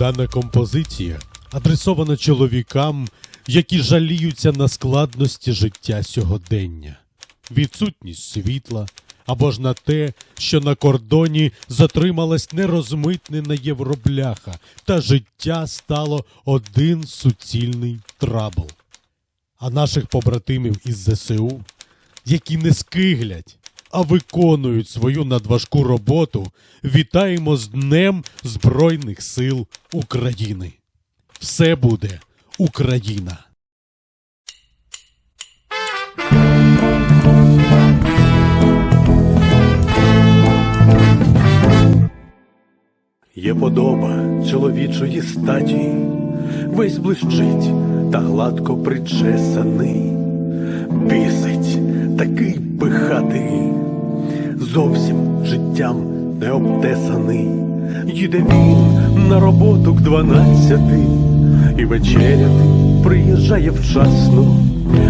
Дана композиція адресована чоловікам, які жаліються на складності життя сьогодення, відсутність світла або ж на те, що на кордоні затрималась нерозмитнена євробляха, та життя стало один суцільний трабл. А наших побратимів із ЗСУ, які не скиглять, а виконують свою надважку роботу, вітаємо з Днем Збройних сил України. Все буде Україна! Є подоба чоловічої статі, весь блищить та гладко причесаний, бісить такий пихатий, зовсім життям не обтесаний. Їде він на роботу к дванадцяти, і вечеряти приїжджає вчасно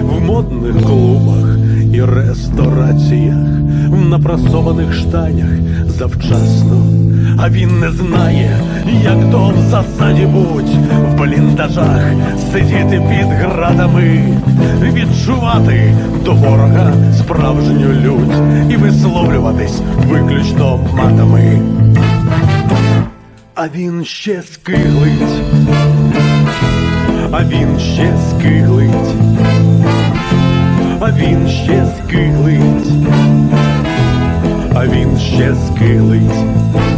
в модних клубах і рестораціях, в напрасованих штанях завчасно. А він не знає, як то в засаді будь. В бліндажах сидіти під градами, відчувати до ворога справжню лють. І висловлюватись виключно матами. А він ще скиглить, а він ще скиглить, а він ще скиглить, а він ще скиглить.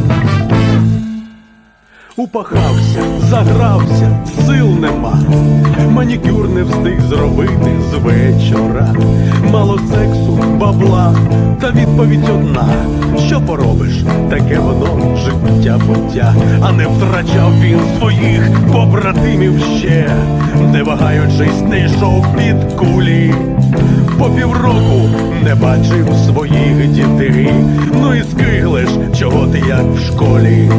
Упахався, загрався, сил нема, манікюр не встиг зробити з вечора. Мало сексу, бабла, та відповідь одна. Що поробиш? Таке воно життя буття, а не втрачав він своїх побратимів ще, не вагаючись, не йшов під кулі. По півроку не бачив своїх дітей. Ну і скиглиш, чого ти як в школі.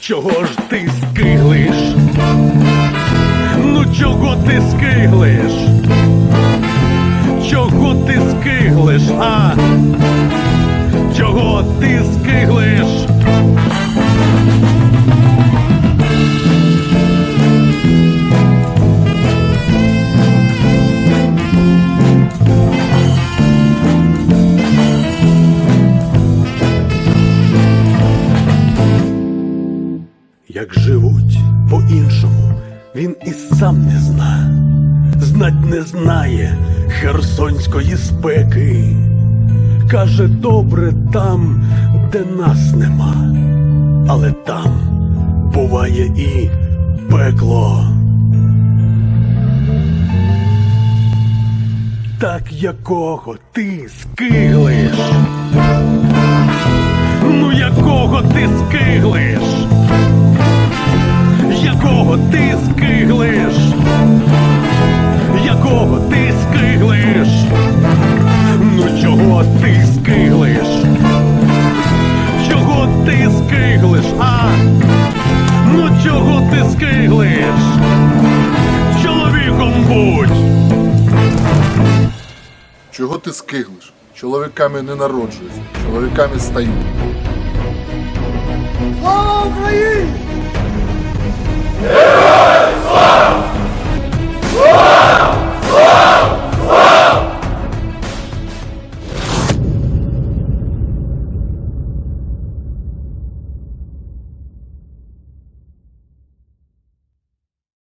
Чого ж ти скиглиш? Ну чого ти скиглиш? Чого ти скиглиш, а? Як живуть по-іншому, він і сам не зна, знать не знає херсонської спеки. Каже, добре там, де нас нема, але там буває і пекло. Так якого ти скиглиш? Ну якого ти скиглиш? Ти скиглиш? Якого ти скиглиш? Ну чого ти скиглиш? Чого ти скиглиш, а? Ну чого ти скиглиш? Чоловіком будь! Чого ти скиглиш? Чоловіками не народжуються, чоловіками стають. Слава Україні! Hero!